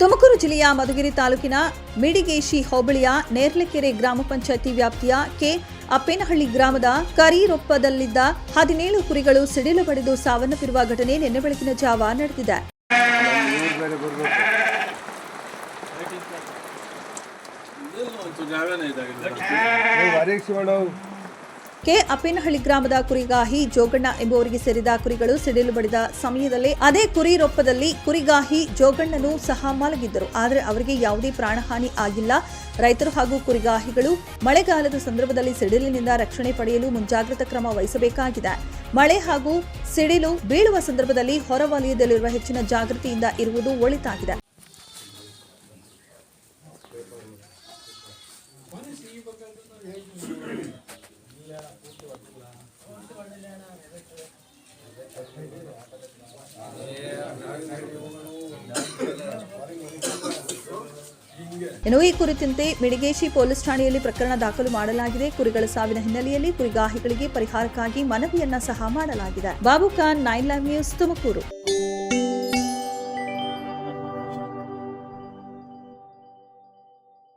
ತುಮಕೂರು ಜಿಲ್ಲೆಯ ಮಧುಗಿರಿ ತಾಲೂಕಿನ ಮಿಡಿಗೇಶಿ ಹೋಬಳಿಯ ನೇರ್ಲೆಕೆರೆ ಗ್ರಾಮ ಪಂಚಾಯತಿ ವ್ಯಾಪ್ತಿಯ ಕೆ ಅಪ್ಪೇನಹಳ್ಳಿ ಗ್ರಾಮದ ಕರೀರೊಪ್ಪದಲ್ಲಿದ್ದ ಹದಿನೇಳು ಕುರಿಗಳು ಸಿಡಿಲು ಬಡಿದು ಸಾವನ್ನಪ್ಪಿರುವ ಘಟನೆ ನಿನ್ನೆ ಬೆಳಕಿನ ಜಾವ ನಡೆದಿದೆ. ಕೆ ಅಪ್ಪಿನಹಳ್ಳಿ ಗ್ರಾಮದ ಕುರಿಗಾಹಿ ಜೋಗಣ್ಣ ಎಂಬುವರಿಗೆ ಸೇರಿದ ಕುರಿಗಳು ಸಿಡಿಲು ಬಡಿದ ಸಮಯದಲ್ಲಿ ಅದೇ ಕುರಿ ರೊಪ್ಪದಲ್ಲಿ ಕುರಿಗಾಹಿ ಜೋಗಣ್ಣನು ಸಹ ಮಲಗಿದ್ದರು. ಆದರೆ ಅವರಿಗೆ ಯಾವುದೇ ಪ್ರಾಣಹಾನಿ ಆಗಿಲ್ಲ. ರೈತರು ಹಾಗೂ ಕುರಿಗಾಹಿಗಳು ಮಳೆಗಾಲದ ಸಂದರ್ಭದಲ್ಲಿ ಸಿಡಿಲಿನಿಂದ ರಕ್ಷಣೆ ಪಡೆಯಲು ಮುಂಜಾಗ್ರತಾ ಕ್ರಮ ವಹಿಸಬೇಕಾಗಿದೆ. ಮಳೆ ಹಾಗೂ ಸಿಡಿಲು ಬೀಳುವ ಸಂದರ್ಭದಲ್ಲಿ ಹೊರವಲಯದಲ್ಲಿರುವ ಹೆಚ್ಚಿನ ಜಾಗೃತಿಯಿಂದ ಇರುವುದು ಒಳಿತಾಗಿದೆ. ಇನ್ನು ಈ ಕುರಿತಂತೆ ಮಿಡಿಗೇಶಿ ಪೊಲೀಸ್ ಠಾಣೆಯಲ್ಲಿ ಪ್ರಕರಣ ದಾಖಲು ಮಾಡಲಾಗಿದೆ. ಕುರಿಗಳ ಸಾವಿನ ಹಿನ್ನೆಲೆಯಲ್ಲಿ ಕುರಿಗಾಹಿಗಳಿಗೆ ಪರಿಹಾರಕ್ಕಾಗಿ ಮನವಿಯನ್ನ ಸಹ ಮಾಡಲಾಗಿದೆ. Babu Khan, nine live news Tumakuru.